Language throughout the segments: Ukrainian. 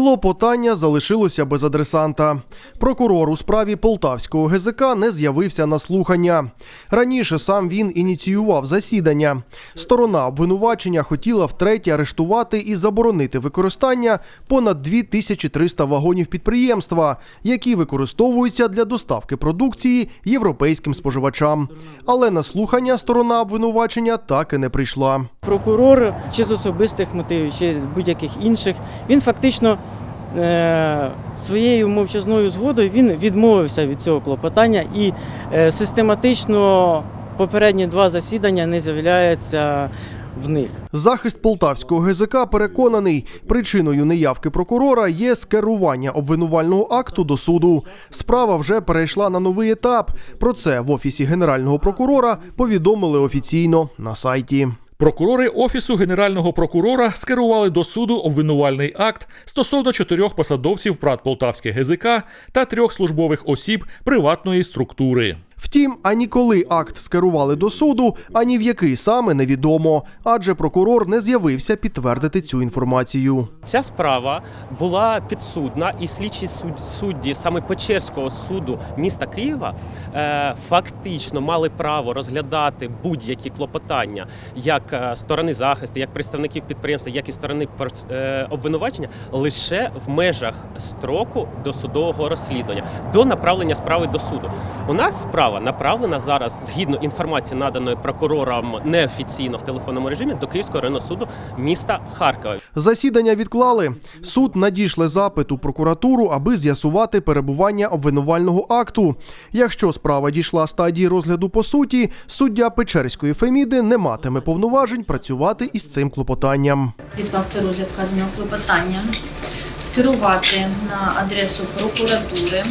Клопотання залишилося без адресанта. Прокурор у справі полтавського ГЗК не з'явився на слухання. Раніше сам він ініціював засідання. Сторона обвинувачення хотіла втретє арештувати і заборонити використання понад 2300 вагонів підприємства, які використовуються для доставки продукції європейським споживачам. Але на слухання сторона обвинувачення так і не прийшла. Прокурор чи з особистих мотивів, чи з будь-яких інших, він фактично своєю мовчазною згодою він відмовився від цього клопотання і е, систематично попередні два засідання не з'являється в них. Захист полтавського ГЗК переконаний, причиною неявки прокурора є скерування обвинувального акту до суду. Справа вже перейшла на новий етап. Про це в офісі генерального прокурора повідомили офіційно на сайті. Прокурори Офісу Генерального прокурора скерували до суду обвинувальний акт стосовно чотирьох посадовців ПРАТ Полтавське ГЗК та трьох службових осіб приватної структури. Втім, ані коли акт скерували до суду, ані в який саме невідомо, адже прокурор не з'явився підтвердити цю інформацію. Ця справа була підсудна, і слідчі суд- судді саме Печерського суду міста Києва е, фактично мали право розглядати будь-які клопотання як е, сторони захисту, як представників підприємства, як і сторони е, обвинувачення лише в межах строку досудового розслідування до направлення справи до суду. У нас справа направлена зараз згідно інформації, наданої прокурором неофіційно в телефонному режимі до Київського районного суду міста Харкова. Засідання відклали. Суд надійшле запит у прокуратуру, аби з'ясувати перебування обвинувального акту. Якщо справа дійшла стадії розгляду по суті, суддя Печерської Феміди не матиме повноважень працювати із цим клопотанням. відкласти розгляд вказаного клопотання, скерувати на адресу прокуратури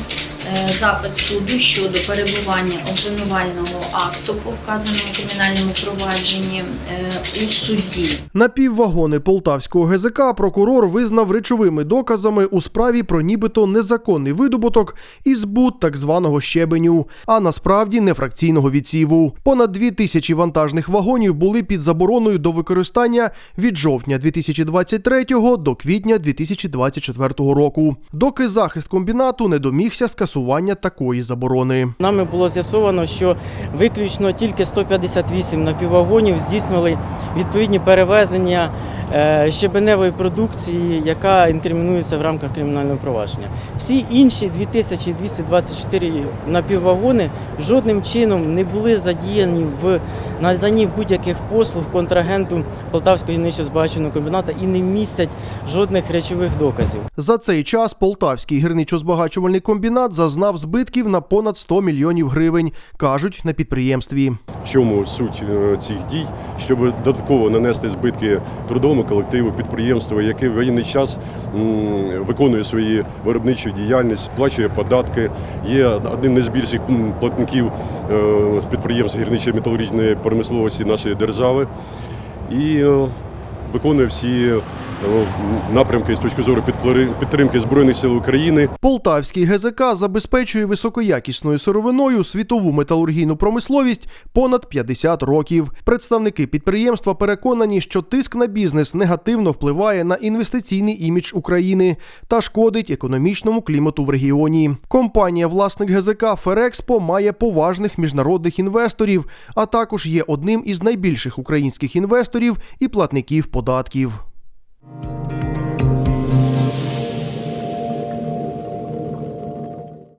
запит суду щодо перебування обвинувального акту по вказаному кримінальному провадженні е, у суді. Напіввагони полтавського ГЗК прокурор визнав речовими доказами у справі про нібито незаконний видобуток і збут так званого щебеню, а насправді нефракційного відсіву. Понад дві тисячі вантажних вагонів були під забороною до використання від жовтня 2023 до квітня 2024 року, доки захист комбінату не домігся скасування такої заборони. Нами було з'ясовано, що виключно тільки 158 напіввагонів здійснювали відповідні перевезення щебеневої продукції, яка інкримінується в рамках кримінального провадження. Всі інші 2224 напіввагони жодним чином не були задіяні в наданні будь-яких послуг контрагенту Полтавського гірничо збагаченого комбіната і не містять жодних речових доказів. За цей час Полтавський гірничо-збагачувальний комбінат зазнав збитків на понад 100 мільйонів гривень, кажуть на підприємстві. В чому суть е, цих дій, щоб додатково нанести збитки трудовому колективу підприємства, яке в воєнний час виконує свою виробничу діяльність, сплачує податки, є одним із більших платників е, підприємств гірничої металургічної промисловості нашої держави. І е, виконує всі напрямки з точки зору підтримки Збройних сил України. Полтавський ГЗК забезпечує високоякісною сировиною світову металургійну промисловість понад 50 років. Представники підприємства переконані, що тиск на бізнес негативно впливає на інвестиційний імідж України та шкодить економічному клімату в регіоні. Компанія власник ГЗК Ферекспо має поважних міжнародних інвесторів, а також є одним із найбільших українських інвесторів і платників податків.